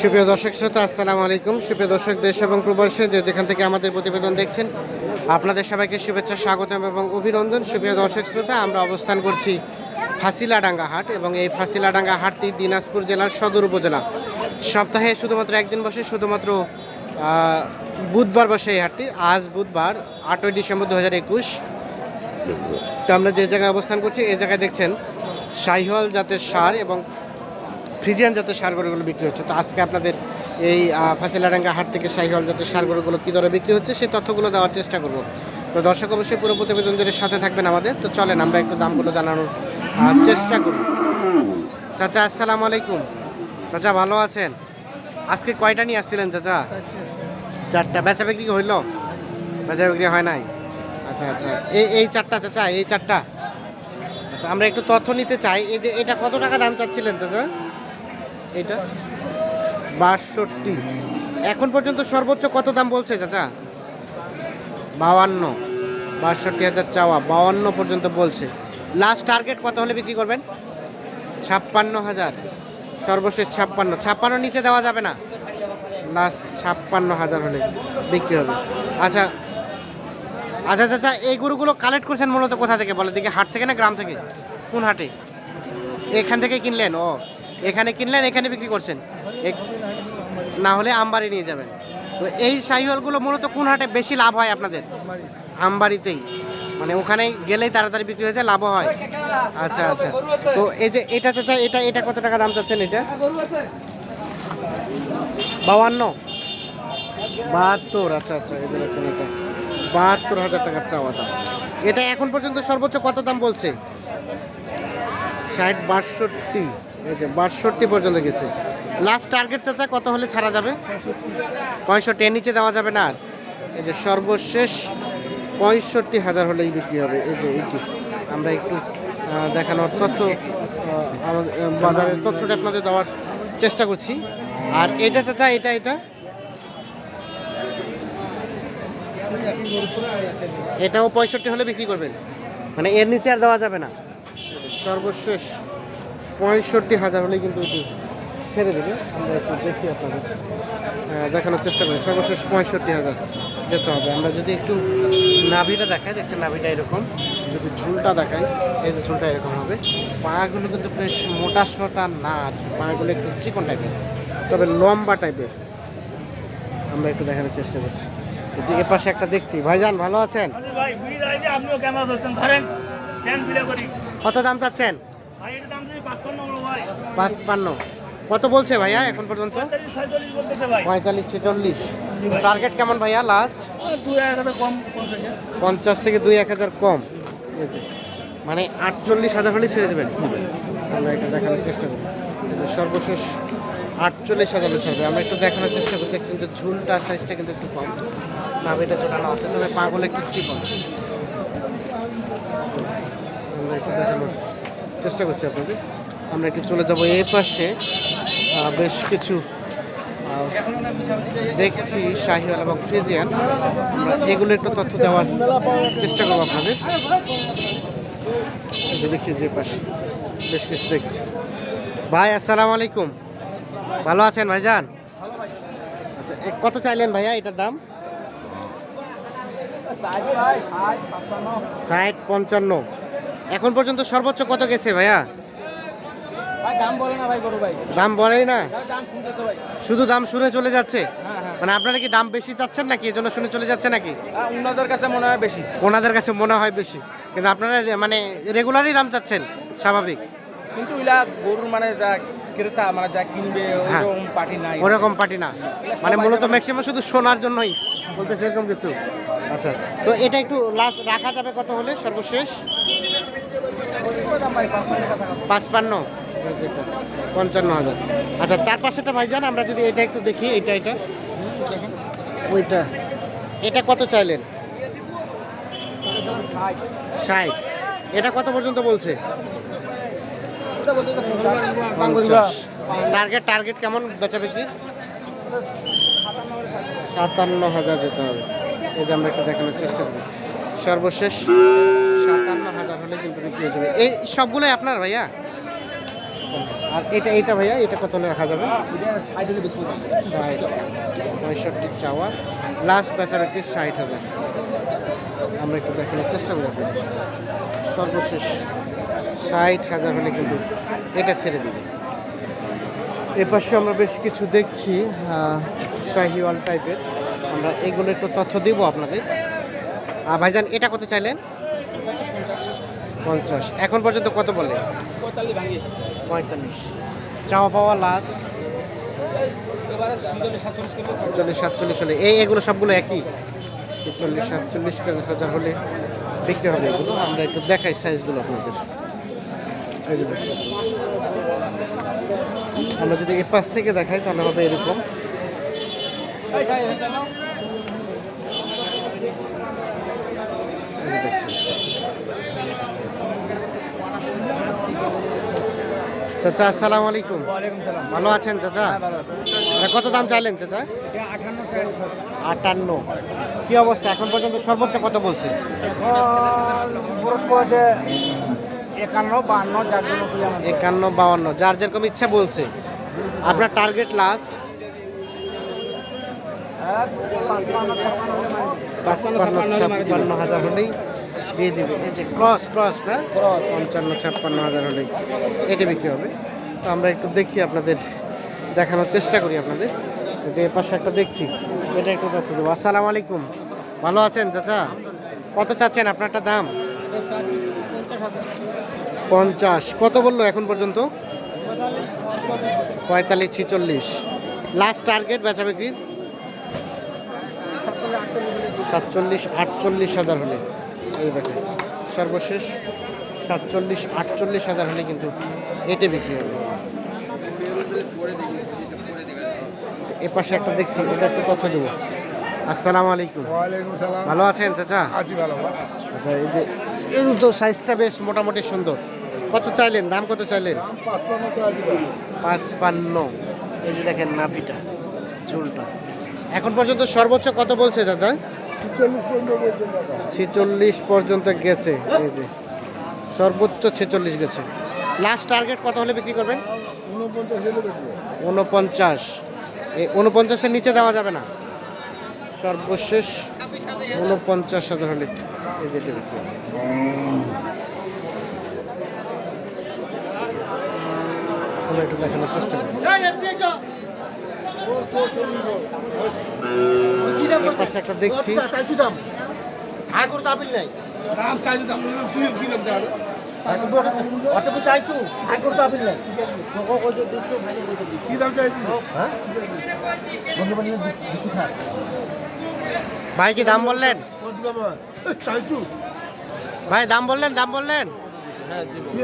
সুপ্রিয় দর্শক শ্রোতা, আসসালামু আলাইকুম। সুপ্রিয় দর্শক, দেশ এবং প্রবাসে যে যেখান থেকে আমাদের প্রতিবেদন দেখছেন, আপনাদের সবাইকে শুভেচ্ছা, স্বাগতম এবং অভিনন্দন। সুপ্রিয় দর্শক শ্রোতা, আমরা অবস্থান করছি ফাঁসিলাডাঙ্গা হাট এবং এই ফাঁসিলাডাঙ্গা হাটটি দিনাজপুর জেলার সদর উপজেলা। সপ্তাহে শুধুমাত্র একদিন বসে, শুধুমাত্র বুধবার বসে এই হাটটি। আজ বুধবার, আটই ডিসেম্বর দু হাজার একুশ। তো আমরা যে জায়গায় অবস্থান করছি এই জায়গায় দেখছেন শাহিওয়াল জাতের সার এবং ফ্রিজিয়ান জাতের সার গরুগুলো বিক্রি হচ্ছে। তো আজকে আপনাদের এই ফাঁসিলাডাঙ্গা হাট থেকে শাহিওয়াল জাতের সার গরুগুলো কী দরে বিক্রি হচ্ছে সেই তথ্যগুলো দেওয়ার চেষ্টা করব। তো দর্শক অবশ্যই পুরো প্রতিবেদন জুড়ে সাথে থাকবেন আমাদের। তো চলেন, আমরা একটু দামগুলো জানানোর চেষ্টা করি। চাচা, আসসালামু আলাইকুম। চাচা, ভালো আছেন? আজকে কয়টা নিয়ে আসছিলেন চাচা? চারটা। বেচা বিক্রি হইল? বেচা বিক্রি হয় নাই? আচ্ছা আচ্ছা। এই এই চারটা চাচা, এই চারটা। আচ্ছা আমরা একটু তথ্য নিতে চাই। এই যে, এটা কত টাকা দাম চাচ্ছিলেন চাচা? এটা? বাষট্টি। এখন পর্যন্ত সর্বোচ্চ কত দাম বলছে চাচা? বাউান্ন। বাষট্টি হাজার চাওয়া, বাউান্ন পর্যন্ত বলছে। লাস্ট টার্গেট কত হলে বিক্রি করবেন? ছাপ্পান্ন হাজার। সর্বশেষ ছাপ্পান্ন। ছাপ্পান্ন নিচে দেওয়া যাবে না। লাস্ট ছাপ্পান্ন হাজার হলে বিক্রি হবে। আচ্ছা আচ্ছা চাচা এই গরুগুলো কালেক্ট করছেন মূলত কোথা থেকে? বলে দিকে হাট থেকে না গ্রাম থেকে? কোন হাটে? এখান থেকে কিনলেন? ও এখানে কিনলেন, এখানে বিক্রি করছেন। না হলে আমবাড়ি নিয়ে যাবেন। তো এই শাহিওয়ালগুলো মূলত কোন হাটে বেশি লাভ হয় আপনাদের? আমবাড়িতেই। মানে ওখানে গেলেই তাড়াতাড়ি বিক্রি হয়ে যায়, লাভও হয়। আচ্ছা আচ্ছা। তো এই যে এটা চাচা এটা এটা কত টাকা দাম চাচ্ছেন এটা? বাউান্ন বাহাত্তর আচ্ছা আচ্ছা এই যে এটা। বাহাত্তর হাজার টাকার চাওয়া দাম। এটা এখন পর্যন্ত সর্বোচ্চ কত দাম বলছে? ষাট বাষট্টি। যে বাষট্টি পর্যন্ত গেছে। লাস্ট টার্গেট চাচা কত হলে ছাড়া যাবে? পঁয়ষট্টি, এর নিচে দেওয়া যাবে না আর। এই যে সর্বশেষ পঁয়ষট্টি হাজার হলেই বিক্রি হবে। এই যে এইটি। আমরা একটু দেখানোর তথ্য বাজারের তথ্যটা আপনাদের দেওয়ার চেষ্টা করছি। আর এটা চাচা, এটা এটা? এটাও পঁয়ষট্টি হলে বিক্রি করবেন। মানে এর নিচে আর দেওয়া যাবে না। সর্বশেষ পঁয়ষট্টি হাজার হলে কিন্তু এটি ছেড়ে দেবে। আমরা একটু দেখি আপনাদের। দেখানোর চেষ্টা করি। সর্বশেষ পঁয়ষট্টি হাজার যেতে হবে। আমরা যদি একটু নাভিটা দেখাই দেখছেন নাভিটা এরকম? যদি ঝুলটা দেখাই এই যে ঝুলটা এরকম হবে। পাগুলো কিন্তু বেশ মোটা সোটা না আর কি। পাগুলো একটু চিকন টাইপের তবে লম্বা টাইপের আমরা একটু দেখানোর চেষ্টা করছি। যে এ পাশে একটা দেখছি। ভাইজান ভালো আছেন? কত দাম চাচ্ছেন? পাঁচপান্ন। কত বলছে ভাইয়া এখন পর্যন্ত? পঁয়তাল্লিশ ছেচল্লিশ। টার্গেট কেমন ভাইয়া লাস্ট কম পঞ্চাশে। থেকে দুই এক হাজার কম। মানে আটচল্লিশ হাজার হলে ছেড়ে দেবেন। আমরা এটা দেখানোর চেষ্টা করি সর্বশেষ আটচল্লিশ হাজার ছাড়বে। আমরা একটু দেখানোর চেষ্টা করি দেখছেন যে ঝুলটা সাইজটা কিন্তু একটু কম। নাভিটা চোটানো আছে। তবে পাগল একটু চিকন। আমরা একটু দেখানোর চেষ্টা করছি আপনাদের। আমরা একটু চলে যাব এই পাশে। বেশ কিছু দেখছি শাহিওয়াল এবং ফ্রিজিয়ান এগুলো একটু তথ্য দেওয়ার চেষ্টা করব আপনাদের। দেখি যে পাশে বেশ কিছু দেখছি। ভাই, আসসালামু আলাইকুম। ভালো আছেন ভাইজান? আচ্ছা কত চাইলেন ভাইয়া এটার দাম? ষাট পঞ্চান্ন। এখন পর্যন্ত সর্বোচ্চ কত গেছে ভাইয়া? ভাই দাম বলে না ভাই গরু ভাই। দাম বলেই না? শুধু দাম শুনে চলে যাচ্ছে? হ্যাঁ হ্যাঁ। মানে আপনারা কি দাম বেশি চাচ্ছেন নাকি? এজন্য শুনে চলে যাচ্ছে নাকি? ওনাদের কাছে মনে হয় বেশি। ওনাদের কাছে মনে হয় বেশি। কিন্তু আপনারা মানে রেগুলারই দাম চাচ্ছেন স্বাভাবিক। কিন্তু ইলা গরুর মানে যা ক্রেতা মানে যা কিনবে হ্যাঁ। ওরকম পার্টি নাই। ওরকম পার্টি না। মানে মূলত ম্যাক্সিমাম শুধু শোনার জন্যই বলতেছে এরকম কিছু। আচ্ছা তো এটা একটু লাস্ট রাখা যাবে কত হলে? সর্বশেষ দাম ভাই পাঁচশো টাকা থাকা পাঁচপান্ন। পঞ্চান্ন হাজার। আচ্ছা তার পাশেটা ভাইজান, আমরা যদি এটা একটু দেখি এটা এটা ওইটা। এটা কত চাইলেন? ষাট। এটা কত পর্যন্ত বলছে? এটা টার্গেট টার্গেট কেমন বেচা বিক্রি সাতান্ন হাজার যেতে হবে। যে আমরা একটু দেখানোর চেষ্টা করি। সর্বশেষ সাতান্ন হলে কিন্তু বিক্রি হয়ে যাবে এই সবগুলোই আপনার ভাইয়া? আর এটা এটা ভাইয়া, এটা কত হলে রাখা যাবে? পঁয়ষট্টি চাওয়া। লাস্ট বেচার একটি ষাট হাজার। আমরা একটু দেখানোর চেষ্টা করি সর্বশেষ ষাট হাজার হলে কিন্তু এটা ছেড়ে দিবে। এ পাশে আমরা বেশ কিছু দেখছি শাহিওয়াল টাইপের আমরা এগুলো একটু তথ্য দিব আপনাদের। আর ভাইজান, এটা কত চাইলেন? পঞ্চাশ। এখন পর্যন্ত কত বলে? পঁয়তাল্লিশ। চাওয়া পাওয়া লাস্ট চল্লিশ, সাতচল্লিশ হলে। এই এগুলো সবগুলো একই? চল্লিশ, সাতচল্লিশ হাজার হলে বিক্রি হবে এগুলো। আমরা একটু দেখাই সাইজগুলো আপনাদের। আমরা যদি এ পাশ থেকে দেখাই, তাহলে হবে এরকম। দেখছেন। চাচা আসসালামু আলাইকুম। ভালো আছেন চাচা? এটা কত দাম চাইলেন চাচা? আটান্ন কি অবস্থা? এখন পর্যন্ত সর্বোচ্চ কত বলছে? একান্ন বাউান্ন। যার যেরকম ইচ্ছা বলছে। আপনার টার্গেট লাস্ট বান্ন, ছাপ্পান্ন, পাঁচপান্ন ছাপ্পান্ন হাজার হলেই দিয়ে দিবে। এই যে ক্রস ক্রস না। পঞ্চান্ন ছাপ্পান্ন হাজার হলেই এটা বিক্রি হবে। তো আমরা একটু দেখি আপনাদের দেখানোর চেষ্টা করি আপনাদের। যে পাশে একটা দেখছি এটা একটু তথ্য দেবো। আসসালামু আলাইকুম। ভালো আছেন চাচা? কত চাচ্ছেন আপনারটা দাম? পঞ্চাশ। কত বলল এখন পর্যন্ত? পঁয়তাল্লিশ ছিচল্লিশ। লাস্ট টার্গেট বেচা বিক্রির? সাতচল্লিশ আটচল্লিশ হাজার হলে। এই দেখেন সর্বশেষ সাতচল্লিশ আটচল্লিশ হাজার হলে কিন্তু এটে বিক্রি হবে। এ পাশে একটা দেখছি এটা একটু তথ্য দেবো। আসসালামু আলাইকুম। ভালো আছেন চাচা? ভালো আচ্ছা এই যে এই তো সাইজটা বেশ মোটামুটি সুন্দর। কত চাইলেন? দাম কত চাইলেন? পাঁচপান্ন পাঁচ পান্ন এই যে দেখেন নাভিটা ঝুলটা এখন পর্যন্ত সর্বোচ্চ কত বলছে চাচা? ছিচল্লিশ পর্যন্ত গেছে এই যে সর্বোচ্চ ছেচল্লিশ গেছে। লাস্ট টার্গেট কত হলে বিক্রি করবেন? উনপঞ্চাশ এই উনপঞ্চাশের নিচে দেওয়া যাবে না? সর্বশেষ উনপঞ্চাশ হাজার হলে এই যে বিক্রি একটু দেখানোর চেষ্টা করি। পাশে একটা দেখছি। চাইছি দাম। আয় করতে আপিল নাই। দাম চাইছি দাম। তুই কি দাম চাই? চাইছু নাই। কি দাম চাইছি? ভাই কি দাম বললেন? কত ভাই দাম বললেন দাম বললেন?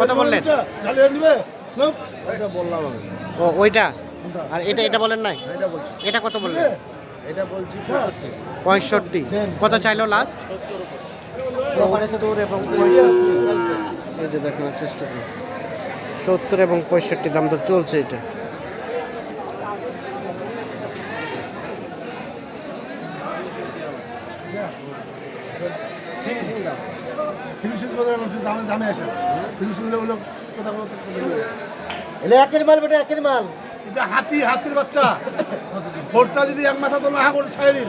কত বললেন? ও ওইটা? আর এটা এটা বলেন নাই? এটা কত বললেন? এটা বলছি পঁয়ষট্টি। কত চাইলো লাস্ট সত্তর এবং পঁয়ষট্টি। এই যে দেখানোর চেষ্টা করি। সত্তর এবং পঁয়ষট্টি দাম তো চলছে এটা। একের মাল বেটা একের মাল। এটা হাতি হাতির বাচ্চা। ভোটটা যদি এক মাথা তো না করে ছাড়ে দিন।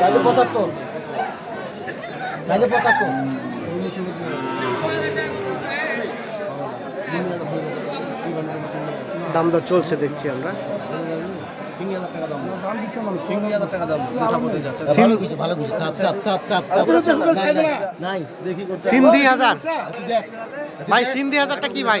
চাইলে পঁচাত্তর। চাইলে পঁচাত্তর। দাম দর চলছে দেখছি আমরা। সিন্ধি হাজার। ভাই সিন্ধি হাজারটা কি ভাই?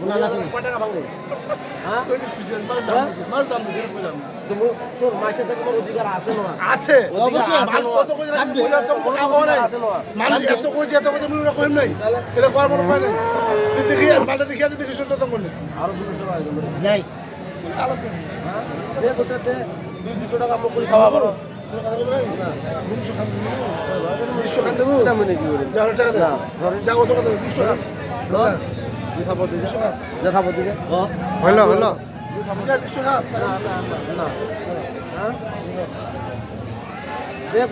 টাকা টাকা টাকা আছে মানুষ এত করেছে এত করেছে নাই। এটা করার নেই। দেখি মালটা দেখি আছে দেখি শুনতে আরও টাকা নাই। গোটাতে টাকা মুখ করে খাওয়া খান দেবো? যা টাকা কত কথা খান। দেখা পড়তে হলো হলো দুশো না না না না। হ্যাঁ?